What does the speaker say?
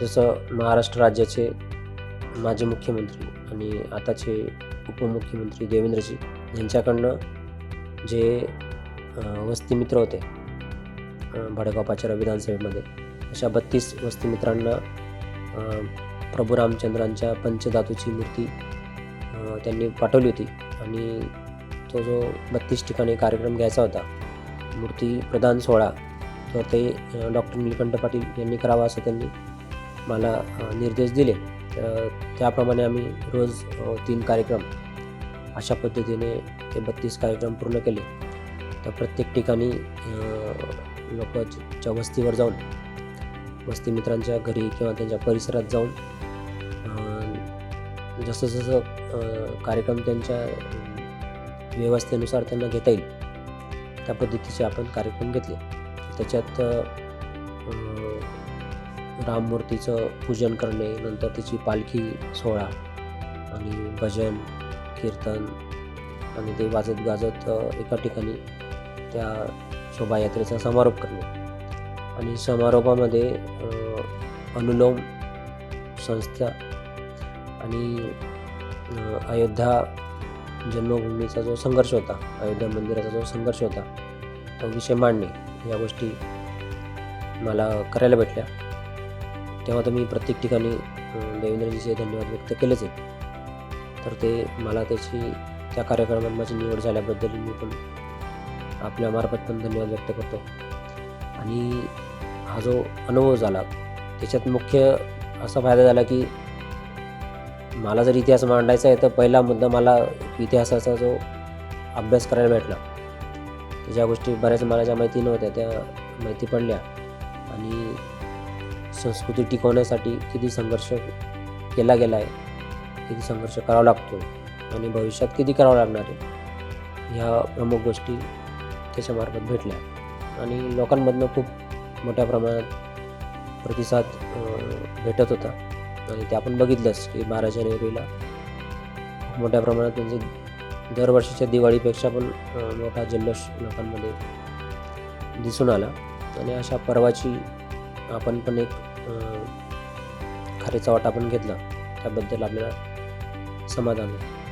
जसं महाराष्ट्र राज्याचे माजी मुख्यमंत्री आणि आताचे उपमुख्यमंत्री देवेंद्रजी यांच्याकडनं जे वस्तीमित्र होते भडगावपाच्या भडगाव विधानसभेमध्ये अशा बत्तीस वस्तीमित्रांना प्रभू रामचंद्रांच्या पंचधातूची मूर्ती त्यांनी पाठवली होती. आणि तो जो बत्तीस ठिकाणी कार्यक्रम घ्यायचा होता मूर्ती प्रदान सोहळा तर ते डॉक्टर निलकंठ पाटील यांनी करावा असं त्यांनी मला निर्देश दिले. त्याप्रमाणे आम्ही रोज तीन कार्यक्रम अशा पद्धतीने ते बत्तीस कार्यक्रम पूर्ण केले. तर प्रत्येक ठिकाणी लोकांच्या वस्तीवर जाऊन वस्ती मित्रांच्या घरी किंवा त्यांच्या परिसरात जाऊन जसं जसं कार्यक्रम त्यांच्या व्यवस्थेनुसार त्यांना घेता येईल त्या पद्धतीचे आपण कार्यक्रम घेतले. त्याच्यात राममूर्तीचं पूजन करणे नंतर तिची पालखी सोहळा आणि भजन कीर्तन आणि ते वाजत गाजत एका ठिकाणी त्या शोभायात्रेचा समारोप करणे. आणि समारोपामध्ये अनुलोम संस्था आणि अयोध्या जन्मभूमीचा जो संघर्ष होता अयोध्या मंदिराचा जो संघर्ष होता तो विषय मांडणे या गोष्टी मला करायला भेटल्या. तेव्हा तर मी प्रत्येक ठिकाणी देवेंद्रजीचे धन्यवाद व्यक्त केलेच आहेत. तर ते मला त्याची त्या कार्यक्रमात माझी निवड झाल्याबद्दल मी पण आपल्यामार्फत पण धन्यवाद व्यक्त करतो. आणि हा जो अनुभव झाला त्याच्यात मुख्य असा फायदा झाला की मला जर इतिहास मांडायचा आहे तर पहिला मुद्दा मला इतिहासाचा जो अभ्यास करायला भेटला. ज्या गोष्टी बऱ्याच मला ज्या माहिती नव्हत्या त्या माहिती पडल्या. आणि संस्कृती टिकवण्यासाठी किती संघर्ष केला गेला आहे किती संघर्ष करावा लागतो आणि भविष्यात किती करावं लागणार आहे ह्या प्रमुख गोष्टी त्याच्यामार्फत भेटल्या. आणि लोकांमधनं खूप मोठ्या प्रमाणात प्रतिसाद भेटत होता. आणि ते आपण बघितलंच की बारा जानेवारीला खूप मोठ्या प्रमाणात म्हणजे दरवर्षीच्या दिवाळीपेक्षा पण मोठा जल्लोष लोकांमध्ये दिसून आला. आणि अशा पर्वाची आपण पण एक अं, खारीचा वाटा आपण घेतला. त्याबद्दल आपल्याला समाधान आहे.